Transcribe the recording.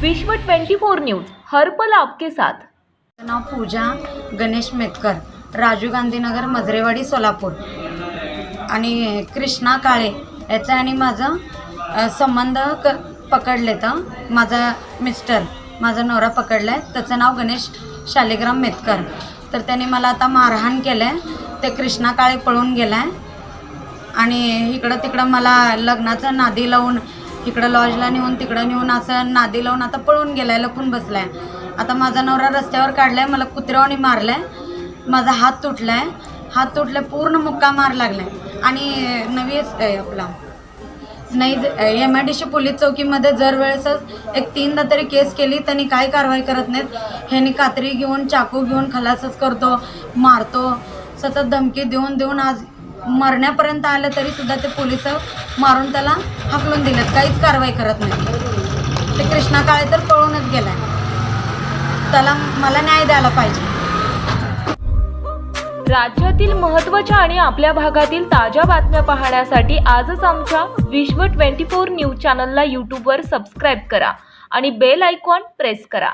विश्व 24 न्यूज हर्पल आपके साथ. नाव पूजा गणेश मेतकर राजीव गांधीनगर मजरेवाडी सोलापूर. आणि कृष्णा काळे याचं आणि माझं संबंध क पकडले तर माझा मिस्टर माझा नवरा पकडला आहे त्याचं नाव गणेश शालिग्राम मेतकर. तर त्याने मला आता मारहाण केलं आहे ते कृष्णा काळे पळून गेला आहे आणि इकडं तिकडं मला लग्नाचं नादी लावून इकडं लॉजला नेऊन तिकडं नेऊन असं नादी लावून आता पळून गेलाय लपून बसलाय. आता माझा नवरा रस्त्यावर काढलाय मला कुत्र्यावानी मारलाय. माझा हात तुटलाय. हात तुटलाय पूर्ण मुक्का मार लागलाय. आणि नवी आपला नाही M I D C police चौकीमध्ये जर वेळेसच एक तीनदा तरी केस केली त्यांनी काही कारवाई करत नाहीत. ह्यांनी कात्री घेऊन चाकू घेऊन खलासच करतो मारतो. सतत धमकी देऊन देऊन आज मरण्यापर्यंत आलं तरी सुद्धा ते पोलीस मारून त्याला हाकलून दिलेत. काहीच कारवाई करत नाही. ते कृष्णा काळे तर पळूनच गेलाय. त्याला मला न्याय द्यायला पाहिजे. राज्यातील महत्त्वाच्या आणि आपल्या भागातील ताज्या बातम्या पाहण्यासाठी आजच आमच्या विश्व 24 न्यूज चॅनलला यूट्यूबवर सबस्क्राईब करा आणि बेल आयकॉन प्रेस करा.